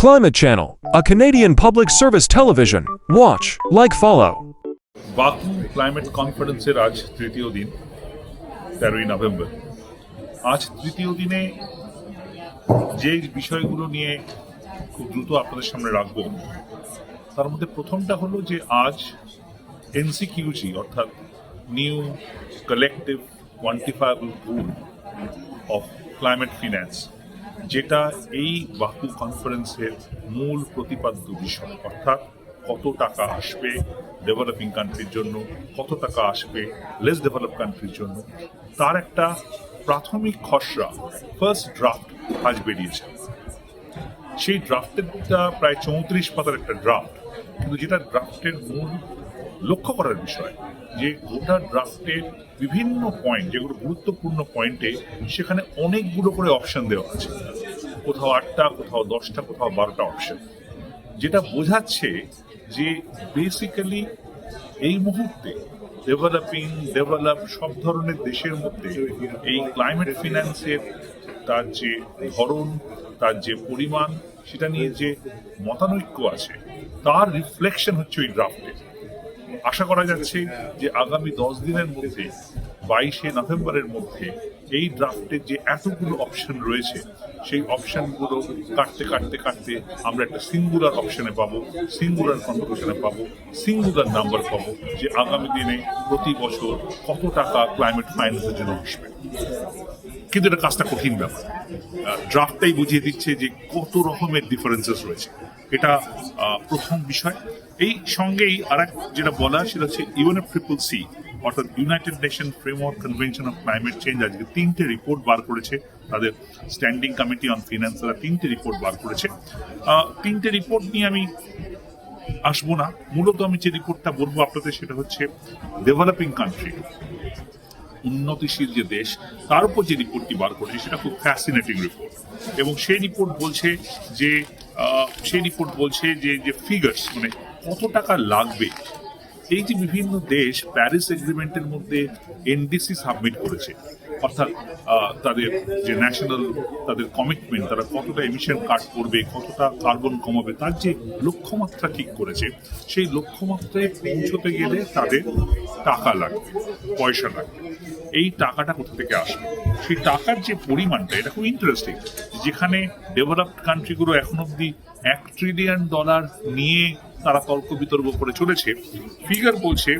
Climate Channel, a Canadian public service television. Watch, like, follow. Baku climate কনফারেন্সের আজ তৃতীয় দিন তেরোই নভেম্বর আজ তৃতীয় দিনে যে বিষয়গুলো নিয়ে খুব দ্রুত আপনাদের সামনে রাখব তার মধ্যে প্রথমটা হলো যে আজ এনসিকিউজি অর্থাৎ new collective quantifiable good of climate finance যেটা এই বাকু কনফারেন্সের মূল প্রতিপাদ্য বিষয়, অর্থাৎ কত টাকা আসবে ডেভেলপিং কান্ট্রির জন্য, কত টাকা আসবে লেস ডেভেলপ কান্ট্রির জন্য, তার একটা প্রাথমিক খসড়া ফার্স্ট ড্রাফট আজ বেরিয়েছে। সেই ড্রাফটেরটা প্রায় চৌত্রিশ পাতার একটা ড্রাফট কিন্তু যেটা ড্রাফটের মূল লক্ষ্য করার বিষয় যে গোটা ড্রাফটের বিভিন্ন পয়েন্ট যেগুলো গুরুত্বপূর্ণ পয়েন্টে সেখানে অনেকগুলো করে অপশন দেওয়া আছে। কোথাও আটটা, কোথাও দশটা, কোথাও বারোটা অপশন যেটা বোঝাচ্ছে যে বেসিক্যালি এই মুহূর্তে ডেভেলপিং ডেভেলপ সব ধরনের দেশের মধ্যে এই ক্লাইমেট ফিন্যান্সের তার যে ধরন, তার যে পরিমাণ, সেটা নিয়ে যে মতানৈক্য আছে, তার রিফ্লেকশন হচ্ছে ওই ড্রাফটে আশা করা যাচ্ছে যে আগামী দশ দিনের মধ্যে বাইশে নভেম্বরের মধ্যে এই ড্রাফটের যে এতগুলো অপশন রয়েছে, সেই অপশনগুলো কাটতে কাটতে কাটতে আমরা একটা সিঙ্গুলার অপশনে পাবো সিঙ্গুলার কনক্লুশনে পাবো সিঙ্গুলার নাম্বার পাবো যে আগামী দিনে প্রতি বছর কত টাকা ক্লাইমেট ফাইন্যান্সের জন্য আসবে। কিন্তু এটা কাজটা কঠিন ব্যাপার। ড্রাফটাই বুঝিয়ে দিচ্ছে যে কত রকমের ডিফারেন্সেস রয়েছে। এটা প্রথম বিষয়। এই সঙ্গেই আর যেটা বলা সেটা হচ্ছে U N F triple C অর্থাৎ united nation framework convention of climate change আজকে তিনটে রিপোর্ট বার করেছে। তাদের স্ট্যান্ডিং কমিটি অন ফিনান্স তিনটে রিপোর্ট বার করেছে। তিনটে রিপোর্ট নিয়ে আমি আসব না। মূলত আমি যে রিপোর্টটা বলব আপনাদের সেটা হচ্ছে ডেভেলপিং কান্ট্রি উন্নতিশীল যে দেশ, তার উপর যে রিপোর্টটি বার করেছে, সেটা খুব ফ্যাসিনেটিং রিপোর্ট এবং সেই রিপোর্ট বলছে যে সেই রিপোর্ট বলছে যে যে ফিগার্স মানে কত টাকা লাগবে এই যে বিভিন্ন দেশ প্যারিস এগ্রিমেন্টের মধ্যে এনডিসি সাবমিট করেছে, অর্থাৎ তাদের যে ন্যাশনাল তাদের কমিটমেন্ট তারা কতটা এমিশন কাট করবে, কতটা কার্বন কমাবে, তার যে লক্ষ্যমাত্রা ঠিক করেছে, সেই লক্ষ্যমাত্রায় পৌঁছতে গেলে তাদের টাকা লাগবে, পয়সা লাগবে। এই টাকাটা কোথা থেকে আসবে? সেই টাকার যে পরিমাণটা, এটা খুব ইন্টারেস্টিং যেখানে ডেভেলপড কান্ট্রিগুলো এখন অব্দি এক ট্রিলিয়ন ডলার নিয়ে তারা তর্ক বিতর্ক করে চলেছে। ফিগার বলছে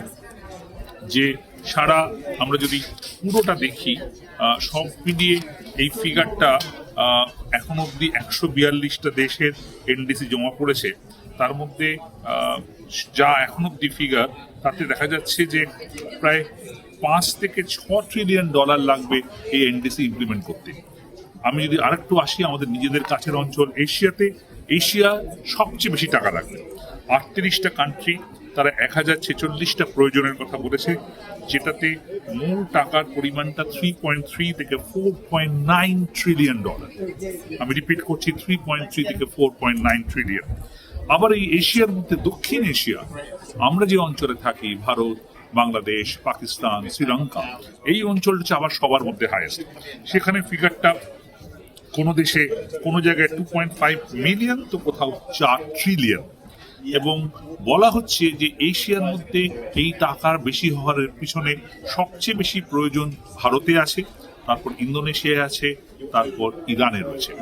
যে সারা আমরা যদি পুরোটা দেখি সব মিলিয়ে এই ফিগারটা এখন অবধি একশো বিয়াল্লিশটা দেশের এনডিসি জমা পড়েছে। তার মধ্যে যা এখন অব্দি ফিগার, তাতে দেখা যাচ্ছে যে প্রায় পাঁচ থেকে ছ ট্রিলিয়ন ডলার লাগবে এই এনডিসি ইমপ্লিমেন্ট করতে। আমি যদি আরেকটু আসি আমাদের নিজেদের কাছের অঞ্চল এশিয়াতে, এশিয়া সবচেয়ে বেশি টাকা লাগবে। আটত্রিশটা কান্ট্রি তারা এক হাজার ছেচল্লিশটা প্রয়োজনের কথা বলেছে, যেটাতে মূল টাকার পরিমাণটা থ্রি পয়েন্ট থ্রি থেকে four point nine trillion dollar আমি রিপিট করছি থ্রি পয়েন্ট থ্রি থেকে ফোর পয়েন্ট নাইন ট্রিলিয়ন আবার এই এশিয়ার মধ্যে দক্ষিণ এশিয়া, আমরা যে অঞ্চলে থাকি, ভারত, বাংলাদেশ, পাকিস্তান, শ্রীলঙ্কা, এই অঞ্চলটা আবার সবার মধ্যে হায়েস্ট সেখানে ফিগারটা কোনো দেশে কোনো জায়গায় টু পয়েন্ট ফাইভ মিলিয়ন তো কোথাও চার ট্রিলিয়ন এবং বলা হচ্ছে যে এশিয়ার মধ্যে এই টাকার বেশি হওয়ার পিছনে সবচেয়ে বেশি প্রয়োজন ভারতে আছে, তারপর ইন্দোনেশিয়ায় আছে, তারপর ইরানে রয়েছে।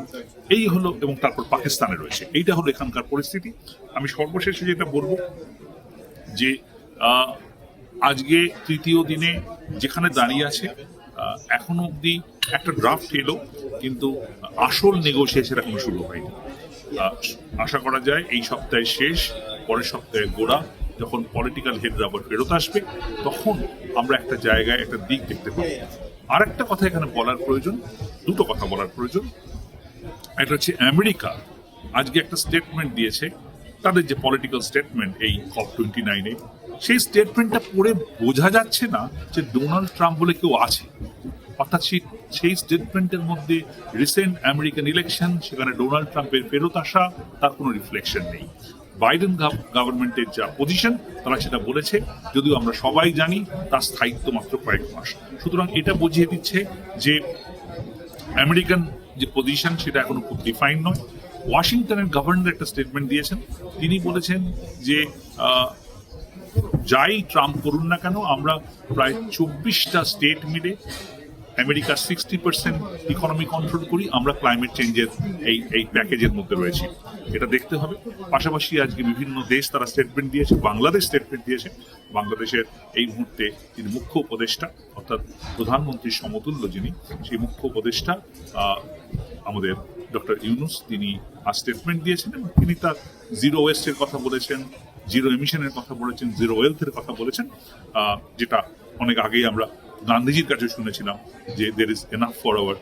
এই হলো এবং তারপর পাকিস্তানে রয়েছে। এইটা হলো এখানকার পরিস্থিতি। আমি সর্বশেষে যেটা বলব, যে আজকে তৃতীয় দিনে যেখানে দাঁড়িয়ে আছে এখনও অবধি একটা ড্রাফট এলো, কিন্তু আসল নেগোসিয়েশন এখনও শুরু হয়নি। আশা করা যায় এই সপ্তাহে শেষ, পরের সপ্তাহে গোড়া, যখন পলিটিক্যাল হেডরা আবার ফেরত আসবে, তখন আমরা একটা জায়গায়, একটা দিক দেখতে পাবো। আর একটা কথা এখানে বলার প্রয়োজন, দুটো কথা বলার প্রয়োজন। একটা হচ্ছে আমেরিকা আজকে একটা স্টেটমেন্ট দিয়েছে, তাদের যে পলিটিক্যাল স্টেটমেন্ট এই কপ টোয়েন্টি নাইনে সেই স্টেটমেন্টটা পড়ে বোঝা যাচ্ছে না যে ডোনাল্ড ট্রাম্প বলে কেউ আছে। অর্থাৎ সেই সেই স্টেটমেন্টের মধ্যে রিসেন্ট আমেরিকান ইলেকশন সেখানে ডোনাল্ড ট্রাম্পের ফেরত আসা, তার কোনো রিফ্লেকশন নেই। বাইডেন গভর্নমেন্টের যা পজিশন তারা সেটা বলেছে, যদিও আমরা সবাই জানি তার স্থায়িত্ব মাত্র কয়েক মাস। সুতরাং এটা বুঝিয়ে দিচ্ছে যে আমেরিকান যে পজিশন সেটা এখনও খুব ডিফাইন নয়। ওয়াশিংটনের গভর্নর একটা স্টেটমেন্ট দিয়েছেন। তিনি বলেছেন যে যাই ট্রাম্প করুন না কেন, আমরা প্রায় চব্বিশটা স্টেট মিলে আমেরিকার সিক্সটি পার্সেন্ট ইকোনমি কন্ট্রোল করি, আমরা ক্লাইমেট চেঞ্জের এই এই প্যাকেজের মধ্যে রয়েছি। এটা দেখতে হবে। পাশাপাশি আজকে বিভিন্ন দেশ তারা স্টেটমেন্ট দিয়েছে, বাংলাদেশ স্টেটমেন্ট দিয়েছে। বাংলাদেশের এই মুহূর্তে তিনি মুখ্য উপদেষ্টা, অর্থাৎ প্রধানমন্ত্রীর সমতুল্য যিনি, সেই মুখ্য উপদেষ্টা আমাদের ডক্টর ইউনুস, তিনি আজ স্টেটমেন্ট দিয়েছেন এবং তিনি তার জিরো ওয়েস্টের কথা বলেছেন জিরো এমিশনের কথা বলেছেন জিরো ওয়েলথের কথা বলেছেন যেটা অনেক আগেই আমরা গান্ধীজির কাছে শুনেছিলাম যে there is enough for our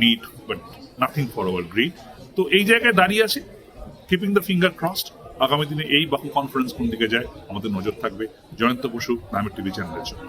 need but nothing for our greed তো এই জায়গায় দাঁড়িয়ে আছে কিপিং দ্য ফিঙ্গার ক্রসড আগামী দিনে এই বাকু কনফারেন্স কোন দিকে যায়, আমাদের নজর থাকবে। জয়ন্ত বসু নামের টিভি চ্যানেলের জন্য।